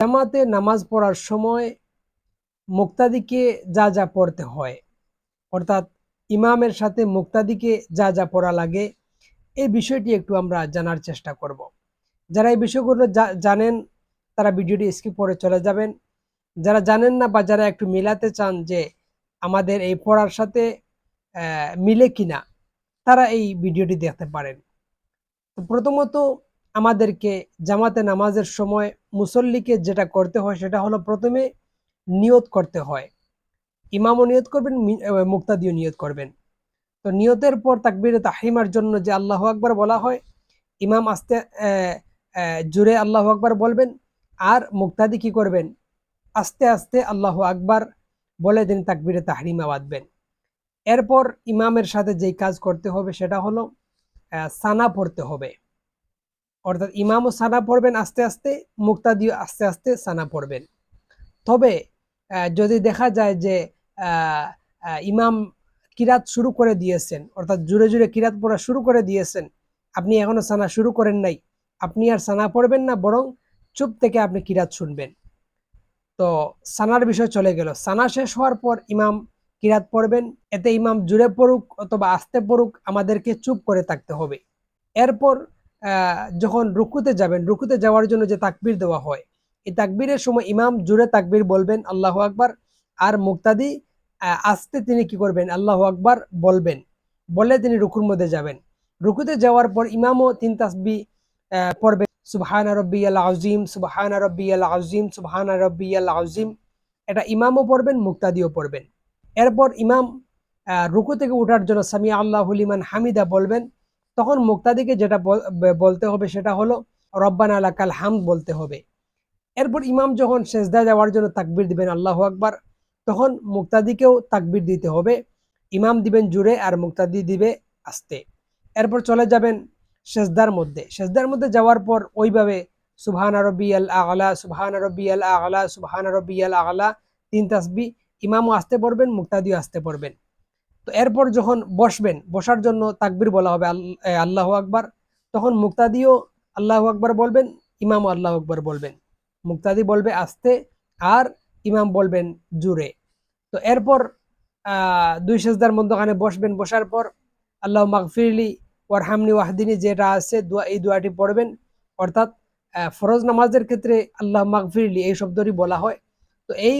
জামাতে নামাজ পড়ার সময় মুক্তাদিকে যা যা পড়তে হয়, অর্থাৎ ইমামের সাথে মুক্তাদিকে যা যা পড়া লাগে, এই বিষয়টি একটু আমরা জানার চেষ্টা করব। যারা এই বিষয়গুলো জানেন, তারা ভিডিওটি স্কিপ করে চলে যাবেন। যারা জানেন না বা যারা একটু মিলাতে চান যে আমাদের এই পড়ার সাথে মিলে কিনা, তারা এই ভিডিওটি দেখতে পারেন। প্রথমত আমাদেরকে জামাতে নামাজের সময় মুসল্লিকে যেটা করতে হয় সেটা হলো প্রথমে নিয়ত করতে হয়। ইমামও নিয়ত করবেন মুক্তাদিও নিয়ত করবেন। তো নিয়তের পর তাকবির তাহিমার জন্য যে আল্লাহ আকবার বলা হয়, ইমাম আস্তে জুড়ে আল্লাহ আকবার বলবেন আর মুক্তাদি কি করবেন? আস্তে আস্তে আল্লাহ আকবার বলে তিনি তাকবিরে তাহরিমা বাঁধবেন। এরপর ইমামের সাথে যেই কাজ করতে হবে সেটা হলো সানা পড়তে হবে। অর্থাৎ ইমামও সানা পড়বেন আস্তে আস্তে, মুক্তাদিও আস্তে আস্তে সানা পড়বেন। তবে যদি দেখা যায় যে ইমাম কিরাত শুরু করে দিয়েছেন, অর্থাৎ জুড়ে জুড়ে কিরাত পড়া শুরু করে দিয়েছেন, আপনি এখনও সানা শুরু করেন নাই, আপনি আর সানা পড়বেন না, বরং চুপ থেকে আপনি কিরাত শুনবেন। তো সানার বিষয় চলে গেল। সানা শেষ হওয়ার পর ইমাম কিরাত পড়বেন, এতে ইমাম জুড়ে পড়ুক অথবা আস্তে পড়ুক, আমাদেরকে চুপ করে থাকতে হবে। এরপর যখন রুকুতে যাবেন, রুকুতে যাওয়ার জন্য যে তাকবির দেওয়া হয়, এই তাকবীরের সময় ইমাম জুড়ে তাকবির বলবেন, আল্লাহ আকবার। আর মুক্তাদি আসতে তিনি কি করবেন? আল্লাহ আকবার বলবেন। বলে তিনি রুকুর মধ্যে যাবেন। রুকুতে যাওয়ার পর ইমামও তিন তাসবি সুবহান আল আজিম সুবহান রব্বি আল আজিম সুবহান রব্বি আল আজিম এটা ইমামও পড়বেন, মুক্তাদিও পড়বেন। এরপর ইমাম রুকু থেকে উঠার জন্য সামিয়া আল্লাহ হলিমান হামিদা বলবেন তখন মুক্তাদিকে যেটা বলতে হবে সেটা হলো, রব্বান আলা কাল হাম বলতে হবে। এরপর ইমাম যখন শেষদা যাওয়ার জন্য তাকবির দিবেন, আল্লাহ আকবার, তখন মুক্তাদিকেও তাকবির দিতে হবে। ইমাম দিবেন জুড়ে আর মুক্তাদি দিবে আস্তে। এরপর চলে যাবেন সেজদার মধ্যে। সেজদার মধ্যে যাওয়ার পর ওইভাবে সুবহান আরবি আল আগলা সুবহান আরবি আল আগলা সুবহান আরবি আল আগলা তিন তাসবি ইমামও আসতে পড়বেন, মুক্তাদিও আসতে পড়বেন। তো এরপর যখন বসবেন, বসার জন্য তাকবির বলা হবে আল্লাহ আকবার, তখন মুক্তাদিও আল্লাহ আকবার বলবেন, ইমামও আল্লাহ আকবার বলবেন। মুক্তাদি বলবে আস্তে, আর ইমাম বলবেন জুড়ে তো এরপর দুই সেজদার মধ্যখানে বসবেন, বসার পর, আল্লাহ মাগফিরলি ওর হামনি ওয়াহদিনী যেটা আছে, দোয়া, এই দোয়াটি পড়বেন। অর্থাৎ ফরজ নামাজের ক্ষেত্রে আল্লাহ মাগফিরলি এই শব্দটি বলা হয়। তো এই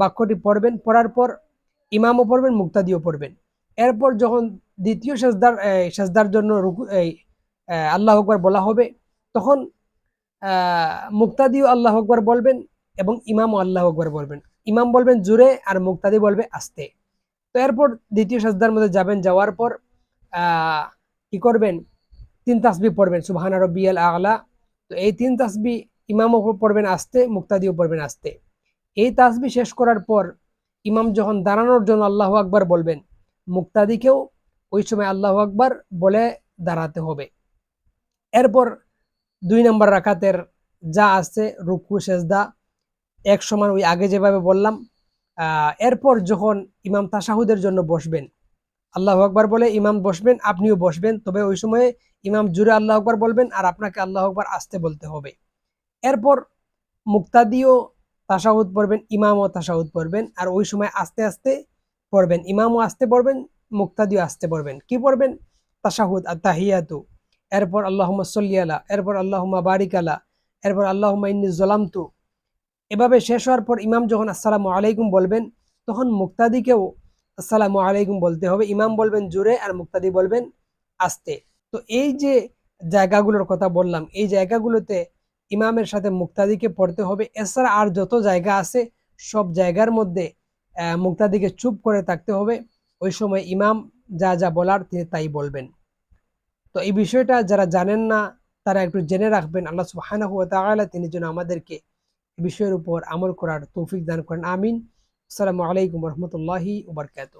বাক্যটি পড়বেন, পড়ার পর ইমামও পড়বেন, মুক্তাদিও পড়বেন। এরপর যখন দ্বিতীয় সেজদার সেজদার জন্য আল্লাহ আকবর বলা হবে, তখন মুক্তাদিও আল্লাহ আকবর বলবেন এবং ইমামও আল্লাহ আকবর বলবেন। ইমাম বলবেন জুড়ে আর মুক্তাদি বলবে আস্তে। তো এরপর দ্বিতীয় সাজদার মধ্যে যাবেন, যাওয়ার পর কি করবেন? তিন তাসবি পড়বেন, সুবাহান রব্বিয়াল আগলা তো এই তিন তাসবি ইমামও পড়বেন আস্তে, মুক্তাদিও পড়বেন আস্তে। এই তাসবি শেষ করার পর ইমাম যখন দাঁড়ানোর জন্য আল্লাহ আকবার বলবেন, মুক্তাদিকেও ওই সময় আল্লাহ আকবার বলে দাঁড়াতে হবে। এরপর দুই নম্বর রাখাতের যা আছে রুকু, সেজদা, এক সমান ওই আগে যেভাবে বললাম এরপর যখন ইমাম তাসাহুদের জন্য বসবেন, আল্লাহ আকবার বলে ইমাম বসবেন, আপনিও বসবেন, তবে ওই সময়ে ইমাম জুড়ে আল্লাহ আকবার বলবেন আর আপনাকে আল্লাহ আকবার আসতে বলতে হবে। এরপর মুক্তাদিও তাসাহুদ পড়বেন, ইমামও তাসাহুদ পড়বেন, আর ওই সময় আস্তে আস্তে পড়বেন, ইমামও আসতে পড়বেন, মুক্তাদিও আসতে পড়বেন। কি পড়বেন? তাসাহুদ আর তাহিয়াতু এরপর আল্লাহ সল্লি আলা, এরপর আল্লাহ বারিক আলা, এরপর আল্লাহ ইন্নি জলামতু। এভাবে শেষ হওয়ার পর ইমাম যখন আসসালামু আলাইকুম বলবেন, তখন মুক্তাদিকেও আসসালামু আলাইকুম বলতে হবে। ইমাম বলবেন জুড়ে আর মুক্তাদি বলবেন আস্তে। তো এই যে জায়গাগুলোর কথা বললাম, এই জায়গাগুলোতে ইমামের সাথে মুক্তাদিকে পড়তে হবে। এছাড়া আর যত জায়গা আছে, সব জায়গার মধ্যে মুক্তাদিকে চুপ করে থাকতে হবে। ওই সময় ইমাম যা যা বলার তিনি তাই বলবেন। তো এই বিষয়টা যারা জানেন না, তারা একটু জেনে রাখবেন। আল্লাহ তাআলা তিনি যেন আমাদেরকে বিষয়ের উপর আমল করার তৌফিক দান করেন। আমিন। আসসালামু আলাইকুম রহমতুল্লাহি ওবরকাত